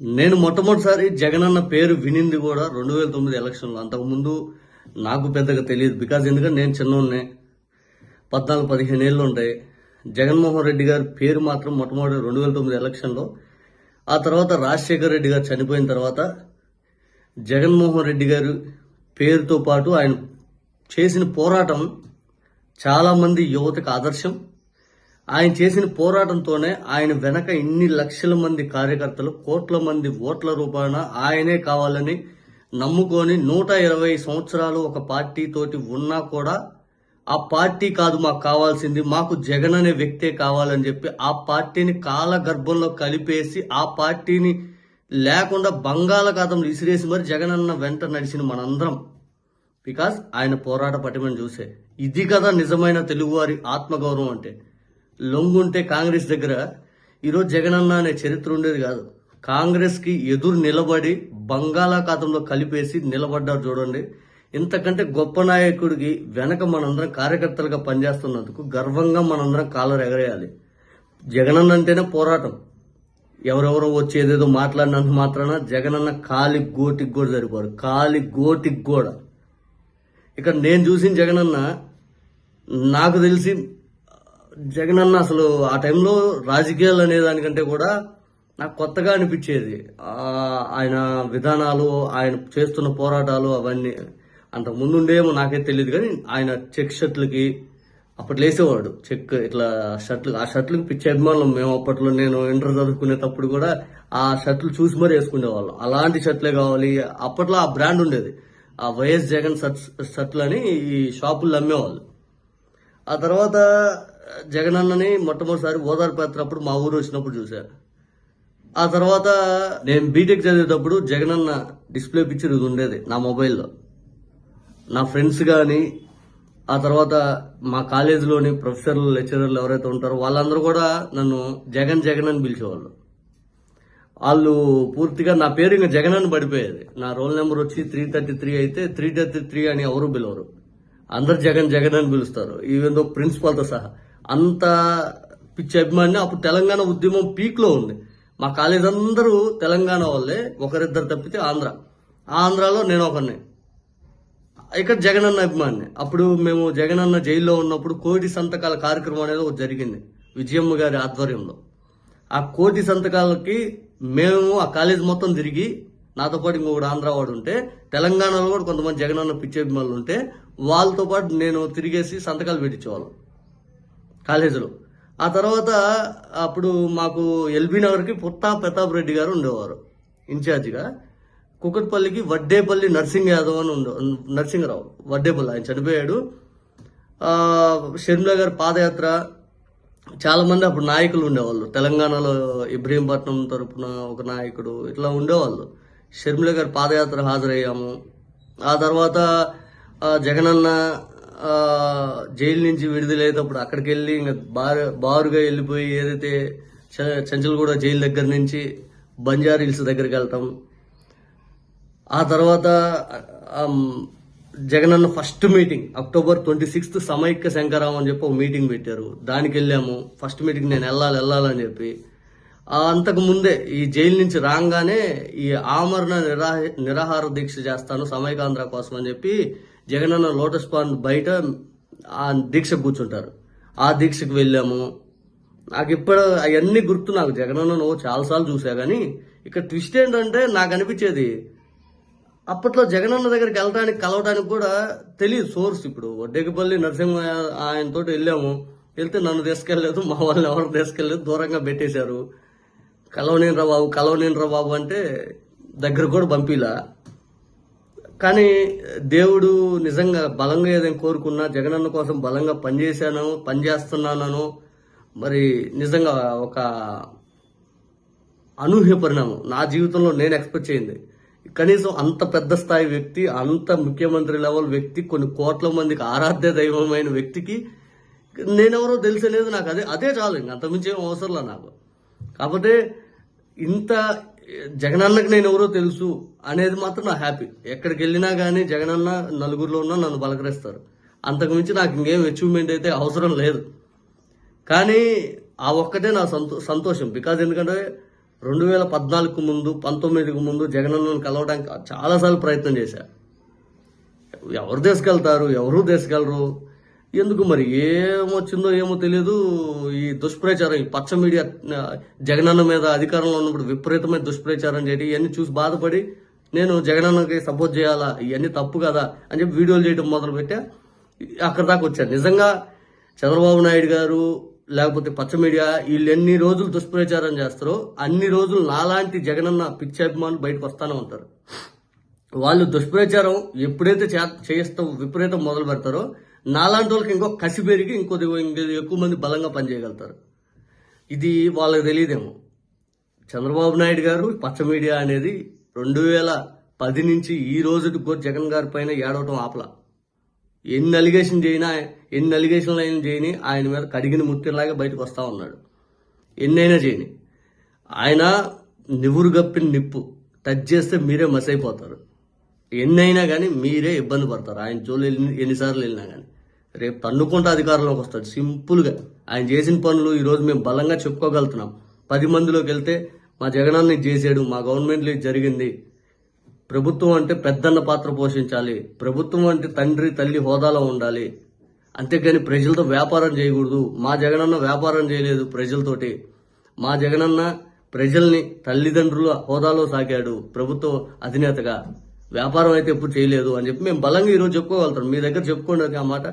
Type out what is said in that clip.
నేను మొట్టమొదటిసారి జగనన్న పేరు వినింది కూడా రెండు వేల తొమ్మిది ఎలక్షన్లో. అంతకుముందు నాకు పెద్దగా తెలియదు. బికాజ్ ఎందుకంటే నేను చిన్నోన్నే పద్నాలుగు పదిహేను ఏళ్ళు ఉంటాయి జగన్మోహన్ రెడ్డి గారి పేరు మాత్రం మొట్టమొదటి రెండు వేల తొమ్మిది ఎలక్షన్లో. ఆ తర్వాత రాజశేఖర్ రెడ్డి గారు చనిపోయిన తర్వాత జగన్మోహన్ రెడ్డి గారు పేరుతో పాటు ఆయన చేసిన పోరాటం చాలామంది యువతకు ఆదర్శం. ఆయన చేసిన పోరాటంతోనే ఆయన వెనక ఇన్ని లక్షల మంది కార్యకర్తలు కోట్ల మంది ఓట్ల రూపాన ఆయనే కావాలని నమ్ముకొని నూట ఇరవై సంవత్సరాలు ఒక పార్టీ తోటి ఉన్నా కూడా ఆ పార్టీ కాదు మాకు కావాల్సింది మాకు జగన్ అనే వ్యక్తే కావాలని చెప్పి ఆ పార్టీని కాల గర్భంలో కలిపేసి ఆ పార్టీని లేకుండా బంగాళాఖాతం విసిరేసి మరి జగన్ అన్న వెంట నడిచిన మనందరం. బికాస్ ఆయన పోరాట పటిమని చూసే. ఇది కదా నిజమైన తెలుగువారి ఆత్మగౌరవం అంటే. లొంగుంటే కాంగ్రెస్ దగ్గర ఈరోజు జగనన్న అనే చరిత్ర ఉండేది కాదు. కాంగ్రెస్కి ఎదురు నిలబడి బంగాళాఖాతంలో కలిపేసి నిలబడ్డారు చూడండి. ఇంతకంటే గొప్ప నాయకుడికి వెనక మనందరం కార్యకర్తలుగా పనిచేస్తున్నందుకు గర్వంగా మనందరం కాలర్ ఎగరేయాలి. జగనన్న అంటేనే పోరాటం. ఎవరెవరో వచ్చి ఏదేదో మాట్లాడినంత మాత్రాన జగనన్న కాలి గోటికి కూడా సరిపోరు. కాలి గోటికి కూడా. ఇక నేను చూసిన జగనన్న నాకు తెలిసి జగన్ అన్న అసలు ఆ టైంలో రాజకీయాలు అనే దానికంటే కూడా నాకు కొత్తగా అనిపించేది. ఆయన విధానాలు ఆయన చేస్తున్న పోరాటాలు అవన్నీ అంత ముందుండేమో నాకే తెలియదు కానీ ఆయన చెక్ షర్ట్లకి అప్పట్లో వేసేవాడు. చెక్ ఇట్లా షర్ట్లు ఆ షర్ట్లకి పిచ్చి అభిమానులు. మేము అప్పట్లో నేను ఇంటర్ చదువుకునేటప్పుడు కూడా ఆ షర్ట్లు చూసి మరీ వేసుకునేవాళ్ళం. అలాంటి షర్ట్లే కావాలి. అప్పట్లో ఆ బ్రాండ్ ఉండేది. ఆ వైఎస్ జగన్ షర్ట్స్ షర్ట్లు అని ఈ షాపుల్లో అమ్మేవాళ్ళు. ఆ తర్వాత జగనన్నని మొట్టమొదటిసారి ఓదార్పు యాత్ర అప్పుడు మా ఊరు వచ్చినప్పుడు చూసా ఆ తర్వాత నేను బీటెక్ చదివేటప్పుడు జగనన్న డిస్ప్లే పిక్చర్ ఇది ఉండేది నా మొబైల్లో. నా ఫ్రెండ్స్ కానీ ఆ తర్వాత మా కాలేజీలోని ప్రొఫెసర్లు లెక్చరర్లు ఎవరైతే ఉంటారో వాళ్ళందరూ కూడా నన్ను జగన్ జగన్ అని పిలిచేవాళ్ళు. వాళ్ళు పూర్తిగా నా పేరు ఇంకా జగన్ అని పడిపోయేది. నా రోల్ నెంబర్ వచ్చి త్రీ థర్టీ త్రీ అయితే త్రీ థర్టీ త్రీ అని ఎవరు పిలవరు. అందరు జగన్ జగన్ అని పిలుస్తారు. ఈవెందో ప్రిన్సిపాల్తో సహా. అంత పిచ్చి అభిమాని అప్పుడు తెలంగాణ ఉద్యమం పీక్లో ఉంది. మా కాలేజ్ అందరూ తెలంగాణ వాళ్ళే ఒకరిద్దరు తప్పితే ఆంధ్ర. ఆంధ్రాలో నేను ఒకరిని ఇక్కడ అన్న అభిమాని. అప్పుడు మేము జగన్ అన్న జైల్లో ఉన్నప్పుడు కోటి సంతకాల కార్యక్రమం అనేది ఒకటి జరిగింది విజయమ్మ గారి ఆధ్వర్యంలో. ఆ కోటి సంతకాలకి మేము ఆ కాలేజ్ మొత్తం తిరిగి నాతో పాటు ఇంకొకటి ఆంధ్ర వాడు ఉంటే తెలంగాణలో కూడా కొంతమంది జగనన్న పిచ్చి అభిమానులు ఉంటే వాళ్ళతో పాటు నేను తిరిగేసి సంతకాలు పెట్టించేవాళ్ళం. కాలేజీలో. ఆ తర్వాత అప్పుడు మాకు ఎల్బీ నగర్కి పుత్తా ప్రతాప్ రెడ్డి గారు ఉండేవారు ఇన్ఛార్జిగా. కుకట్పల్లికి వడ్డేపల్లి నర్సింగ్ యాదవ్ అని ఉండే నరసింహరావు వడ్డేపల్లి ఆయన చనిపోయాడు. షర్మిల గారి పాదయాత్ర. చాలామంది అప్పుడు నాయకులు ఉండేవాళ్ళు. తెలంగాణలో ఇబ్రహీంపట్నం తరపున ఒక నాయకుడు ఇట్లా ఉండేవాళ్ళు. షర్మిల గారి పాదయాత్ర హాజరయ్యాము. ఆ తర్వాత జగనన్న జైలు నుంచి విడుదలయ్యేటప్పుడు అక్కడికి వెళ్ళి ఇంకా బారు బారుగా వెళ్ళిపోయి ఏదైతే చ- జైలు దగ్గర నుంచి బంజారా హిల్స్ దగ్గరికి వెళ్తాం. ఆ తర్వాత Jagananna first meeting October twenty sixth సమైక్య శంకరాం అని చెప్పి ఒక మీటింగ్ పెట్టారు. దానికి వెళ్ళాము ఫస్ట్ మీటింగ్ నేను వెళ్ళాలి వెళ్ళాలని చెప్పి అంతకు ముందే ఈ జైలు నుంచి రాగానే ఈ ఆమరణ నిరాహ నిరాహార దీక్ష చేస్తాను సమైకాంధ్ర కోసం అని చెప్పి జగనన్న లోటస్ పాండ్ బయట ఆ దీక్ష కూర్చుంటారు. ఆ దీక్షకు వెళ్ళాము. నాకు ఇప్పుడు అవన్నీ గుర్తు నాకు జగనన్న నువ్వు చాలాసార్లు చూసా కానీ ఇక్కడ ట్విస్ట్ ఏంటంటే నాకు అనిపించేది అప్పట్లో జగనన్న దగ్గరికి వెళ్ళడానికి కలవడానికి కూడా తెలియదు సోర్స్ ఇప్పుడు. వడ్డేకపల్లి నరసింహ ఆయనతోటి వెళ్ళాము. వెళ్తే నన్ను తీసుకెళ్ళలేదు మా వాళ్ళని ఎవరు తీసుకెళ్ళలేదు దూరంగా పెట్టేశారు. కలవనేని రా బాబు రాబాబు అంటే దగ్గర కూడా పంపిలా. కానీ దేవుడు నిజంగా బలంగా ఏదైనా కోరుకున్నా జగనన్న కోసం బలంగా పనిచేశాను పనిచేస్తున్నాను మరి నిజంగా ఒక అనూహ్య పరిణామం. నా జీవితంలో నేను ఎక్స్పెక్ట్ చేయింది. కనీసం అంత పెద్ద స్థాయి వ్యక్తి అంత ముఖ్యమంత్రి లెవెల్ వ్యక్తి కొన్ని కోట్ల మందికి ఆరాధ్య దైవమైన వ్యక్తికి నేనెవరో తెలిసలేదు నాకు. అదే అదే చాలు ఇంక. అంతమించి ఏం అవసరంలా నాకు. కాకపోతే ఇంత జగనన్నకి నేను ఎవరో తెలుసు అనేది మాత్రం నా హ్యాపీ. ఎక్కడికి వెళ్ళినా కానీ జగనన్న నలుగురిలో ఉన్నా నన్ను పలకరిస్తారు. అంతకుమించి నాకు ఇంకేం అచీవ్మెంట్ అయితే అవసరం లేదు. కానీ ఆ ఒక్కటే నా సంతో సంతోషం. బికాజ్ ఎందుకంటే రెండు వేల పద్నాలుగుకు ముందు పంతొమ్మిదికి ముందు జగనన్నను కలవడానికి చాలాసార్లు ప్రయత్నం చేశా. ఎవరు తీసుకెళ్తారు ఎవరు తీసుకెళ్ళరు ఎందుకు మరి? ఏమొచ్చిందో ఏమో తెలియదు ఈ దుష్ప్రచారం ఈ పచ్చ మీడియా జగనన్న మీద అధికారంలో ఉన్నప్పుడు విపరీతమైన దుష్ప్రచారం చేయడం ఇవన్నీ చూసి బాధపడి నేను జగనన్నకి సపోర్ట్ చేయాలా? ఇవన్నీ తప్పు కదా? అని చెప్పి వీడియోలు చేయడం మొదలు పెట్టా అక్కడ దాకా వచ్చాను నిజంగా చంద్రబాబు నాయుడు గారు లేకపోతే పచ్చ మీడియా వీళ్ళు ఎన్ని రోజులు దుష్ప్రచారం చేస్తారో అన్ని రోజులు నాలాంటి జగనన్న పిచ్చి అభిమానులు బయటకు వస్తానే ఉంటారు. వాళ్ళు దుష్ప్రచారం ఎప్పుడైతే చేస్తూ విపరీతం మొదలు పెడతారో నాలాంటి వాళ్ళకి ఇంకో కసి పెరిగి ఇంకొద్ది ఇంకొద్ది ఎక్కువ మంది బలంగా పనిచేయగలుగుతారు. ఇది వాళ్ళకి తెలియదేమో. చంద్రబాబు నాయుడు గారు పచ్చ మీడియా అనేది రెండు వేల పది నుంచి ఈ రోజుకి కూడా జగన్ గారి పైన ఏడవటం ఆపలా. ఎన్ని అలిగేషన్ చేయినా ఎన్ని అలిగేషన్లు అయినా చేయని ఆయన మీద కడిగిన ముత్తిలాగా బయటకు వస్తూ ఉన్నాడు. ఎన్నైనా చేయని. ఆయన నివురు గప్పిన నిప్పు. టచ్ చేస్తే మీరే మస్ అయిపోతారు ఎన్నైనా కానీ మీరే ఇబ్బంది పడతారు. ఆయన జోలు ఎన్ని ఎన్నిసార్లు వెళ్ళినా కానీ రేపు తన్నుకుంటే అధికారంలోకి వస్తాడు. సింపుల్గా. ఆయన చేసిన పనులు ఈరోజు మేము బలంగా చెప్పుకోగలుగుతున్నాం. పది మందిలోకి వెళ్తే మా జగనాన్ని చేసాడు మా గవర్నమెంట్లో జరిగింది. ప్రభుత్వం అంటే పెద్దన్న పాత్ర పోషించాలి. ప్రభుత్వం అంటే తండ్రి తల్లి హోదాలో ఉండాలి. అంతేకాని ప్రజలతో వ్యాపారం చేయకూడదు. మా జగనన్న వ్యాపారం చేయలేదు ప్రజలతోటి. మా జగనన్న ప్రజల్ని తల్లిదండ్రుల హోదాలో సాగాడు ప్రభుత్వ అధినేతగా. వ్యాపారం అయితే ఎప్పుడు చేయలేదు అని చెప్పి మేము బలంగా ఈరోజు చెప్పుకోగలుగుతాం మీ దగ్గర చెప్పుకోండి ఆ మాట.